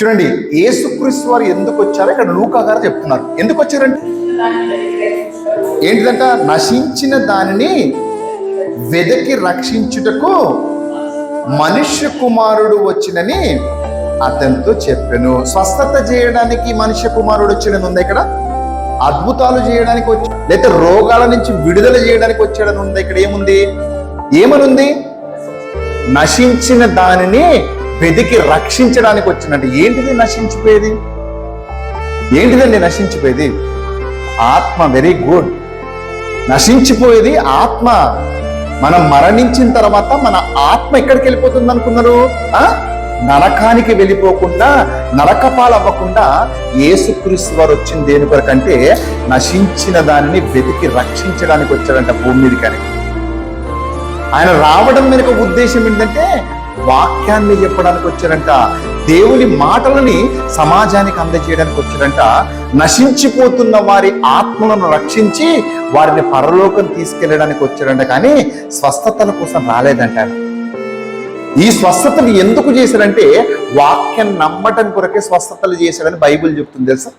చూడండి యేసుక్రీస్తు వారు ఎందుకు వచ్చారో ఇక్కడ లూకా గారు చెప్తున్నారు. ఎందుకు వచ్చారండి ఏంటిదంట? నశించిన దానిని వెదకి రక్షించుటకు మనుష్య కుమారుడు వచ్చినని అతనితో చెప్పాను. స్వస్థత చేయడానికి మనుష్య కుమారుడు వచ్చినని ఉంది ఇక్కడ? అద్భుతాలు చేయడానికి వచ్చి లేదా రోగాల నుంచి విడుదల చేయడానికి వచ్చాడని ఉంది ఇక్కడ? ఏముంది? ఏమనుంది? నశించిన దానిని వెతికి రక్షించడానికి వచ్చినట్టు. ఏంటిది నశించిపోయేది? ఏంటిదండి నశించిపోయేది? ఆత్మ వెరీ గుడ్. నశించిపోయేది ఆత్మ. మనం మరణించిన తర్వాత మన ఆత్మ ఎక్కడికి వెళ్ళిపోతుంది అనుకున్నారు? ఆ? నరకానికి వెళ్ళిపోకుండా నరకపాలు అవ్వకుండా వారు వచ్చింది దేని కొరకంటే నశించిన దానిని వెతికి రక్షించడానికి వచ్చాడంట భూమి మీదకి అని. ఆయన రావడం వెనుక ఉద్దేశం ఏంటంటే వాక్యాన్ని చెప్పడానికి వచ్చారంట. దేవుని మాటలని సమాజానికి అందజేయడానికి వచ్చారంట. నశించిపోతున్న వారి ఆత్మలను రక్షించి వారిని పరలోకం తీసుకెళ్ళడానికి వచ్చారంట. కానీ స్వస్థతల కోసం రాలేదంట ఈ స్వస్థతలు ఎందుకు చేశారంటే వాక్యం నమ్మటం కొరకే స్వస్థతలు చేశాడని బైబిల్ చెప్తుంది తెలుసా?